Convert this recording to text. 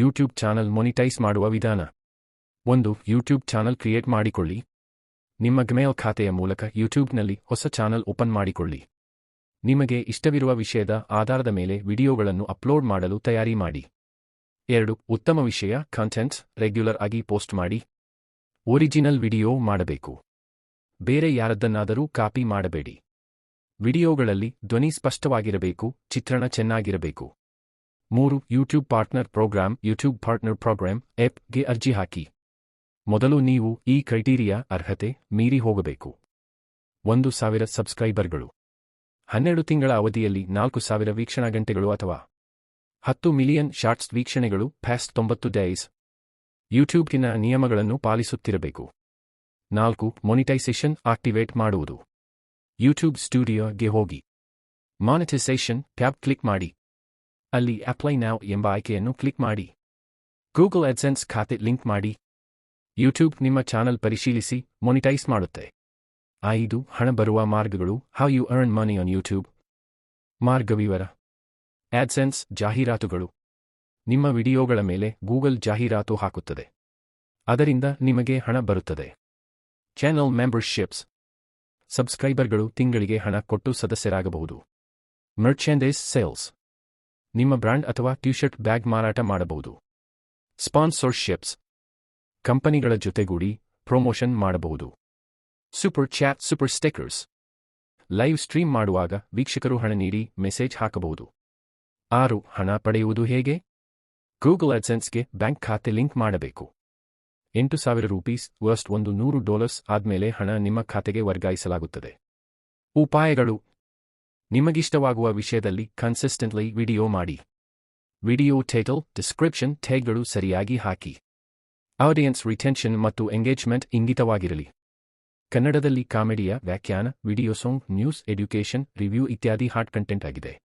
YouTube channel monetise ಮಾಡುವ ವಿಧಾನ. ಒಂದು, ಯೂಟ್ಯೂಬ್ ಚಾನಲ್ ಕ್ರಿಯೇಟ್ ಮಾಡಿಕೊಳ್ಳಿ. ನಿಮ್ಮ ಗ್ಮೇಲ್ ಖಾತೆಯ ಮೂಲಕ ಯೂಟ್ಯೂಬ್ನಲ್ಲಿ ಹೊಸ ಚಾನಲ್ ಓಪನ್ ಮಾಡಿಕೊಳ್ಳಿ. ನಿಮಗೆ ಇಷ್ಟವಿರುವ ವಿಷಯದ ಆಧಾರದ ಮೇಲೆ ವಿಡಿಯೋಗಳನ್ನು ಅಪ್ಲೋಡ್ ಮಾಡಲು ತಯಾರಿ ಮಾಡಿ. ಎರಡು, ಉತ್ತಮ ವಿಷಯ ಕಂಟೆಂಟ್ ರೆಗ್ಯುಲರ್ ಆಗಿ ಪೋಸ್ಟ್ ಮಾಡಿ. ಒರಿಜಿನಲ್ ವಿಡಿಯೋ ಮಾಡಬೇಕು. ಬೇರೆ ಯಾರದ್ದನ್ನಾದರೂ ಕಾಪಿ ಮಾಡಬೇಡಿ. ವಿಡಿಯೋಗಳಲ್ಲಿ ಧ್ವನಿ ಸ್ಪಷ್ಟವಾಗಿರಬೇಕು, ಚಿತ್ರಣ ಚೆನ್ನಾಗಿರಬೇಕು. ಮೂರು YouTube partner program YouTube partner program ಗೆ ಅರ್ಜಿ ಹಾಕಿ. ಮೊದಲು ನೀವು ಈ ಕ್ರೈಟೀರಿಯಾ ಅರ್ಹತೆ ಮೀರಿ ಹೋಗಬೇಕು. ಒಂದು ಸಾವಿರ ಸಬ್ಸ್ಕ್ರೈಬರ್ಗಳು ಹನ್ನೆರಡು ತಿಂಗಳ ಅವಧಿಯಲ್ಲಿ ನಾಲ್ಕು ಸಾವಿರ ವೀಕ್ಷಣಾ ಗಂಟೆಗಳು ಅಥವಾ ಹತ್ತು ಮಿಲಿಯನ್ ಶಾರ್ಟ್ಸ್ ವೀಕ್ಷಣೆಗಳು ಫ್ಯಾಸ್ಟ್ ತೊಂಬತ್ತು ಡೈಸ್ ಯೂಟ್ಯೂಬ್ಗಿನ ನಿಯಮಗಳನ್ನು ಪಾಲಿಸುತ್ತಿರಬೇಕು. ನಾಲ್ಕು ಮೊನಿಟೈಸೇಷನ್ ಆಕ್ಟಿವೇಟ್ ಮಾಡುವುದು. ಯೂಟ್ಯೂಬ್ ಸ್ಟುಡಿಯೋಗೆ ಹೋಗಿ. ಮಾನಿಟೈಸೇಷನ್ ಟ್ಯಾಬ್ ಕ್ಲಿಕ್ ಮಾಡಿ. ಅಲ್ಲಿ ಅಪ್ಲೈ ನಾವ್ ಎಂಬ ಆಯ್ಕೆಯನ್ನು ಕ್ಲಿಕ್ ಮಾಡಿ. ಗೂಗಲ್ ಅಡ್ಸೆನ್ಸ್ ಖಾತೆ ಲಿಂಕ್ ಮಾಡಿ. ಯೂಟ್ಯೂಬ್ ನಿಮ್ಮ ಚಾನಲ್ ಪರಿಶೀಲಿಸಿ ಮೊನಿಟೈಸ್ ಮಾಡುತ್ತೆ. ಐದು, ಹಣ ಬರುವ ಮಾರ್ಗಗಳು how you earn money on YouTube ಮಾರ್ಗವಿವರ AdSense ಜಾಹೀರಾತುಗಳು. ನಿಮ್ಮ ವಿಡಿಯೋಗಳ ಮೇಲೆ ಗೂಗಲ್ ಜಾಹೀರಾತು ಹಾಕುತ್ತದೆ. ಅದರಿಂದ ನಿಮಗೆ ಹಣ ಬರುತ್ತದೆ. ಚಾನೆಲ್ ಮೆಂಬರ್ಶಿಪ್ಸ್ ಸಬ್ಸ್ಕ್ರೈಬರ್ಗಳು ತಿಂಗಳಿಗೆ ಹಣ ಕೊಟ್ಟು ಸದಸ್ಯರಾಗಬಹುದು. ಮರ್ಚೆಂಡೇಸ್ ಸೇಲ್ಸ್ ನಿಮ್ಮ ಬ್ರ್ಯಾಂಡ್ ಅಥವಾ ಟೀಶರ್ಟ್ ಬ್ಯಾಗ್ ಮಾರಾಟ ಮಾಡಬಹುದು. ಸ್ಪಾನ್ಸರ್ಶಿಪ್ಸ್. ಕಂಪನಿಗಳ ಜೊತೆಗೂಡಿ ಪ್ರಮೋಷನ್ ಮಾಡಬಹುದು. Super chat, super stickers live stream ಮಾಡುವಾಗ ವೀಕ್ಷಕರು ಹಣ ನೀಡಿ ಮೆಸೇಜ್ ಹಾಕಬಹುದು. ಆರು, ಹಣ ಪಡೆಯುವುದು ಹೇಗೆ? ಗೂಗಲ್ ಅಡ್ಸೆನ್ಸ್ಗೆ ಬ್ಯಾಂಕ್ ಖಾತೆ ಲಿಂಕ್ ಮಾಡಬೇಕು. ಎಂಟು ಸಾವಿರ ರೂಪೀಸ್, ವರ್ಸ್ಟ್ ಒಂದು ನೂರು ಡಾಲರ್ಸ್ ಆದ್ಮೇಲೆ ಹಣ ನಿಮ್ಮ ಖಾತೆಗೆ ವರ್ಗಾಯಿಸಲಾಗುತ್ತದೆ. ಉಪಾಯಗಳು ನಿಮಗಿಷ್ಟವಾಗುವ ವಿಷಯದಲ್ಲಿ ಕನ್ಸಿಸ್ಟೆಂಟ್ಲಿ ವಿಡಿಯೋ ಮಾಡಿ. ವಿಡಿಯೋ ಟೈಟಲ್ ಡಿಸ್ಕ್ರಿಪ್ಷನ್ ಟ್ಯಾಗ್ಗಳು ಸರಿಯಾಗಿ ಹಾಕಿ. ಆಡಿಯನ್ಸ್ ರಿಟೆನ್ಷನ್ ಮತ್ತು ಎಂಗೇಜ್ಮೆಂಟ್ ಇಂಗಿತವಾಗಿರಲಿ. ಕನ್ನಡದಲ್ಲಿ ಕಾಮಿಡಿಯ ವ್ಯಾಖ್ಯಾನ video song news education review ಇತ್ಯಾದಿ ಹಾಟ್ ಕಂಟೆಂಟ್ ಆಗಿದೆ.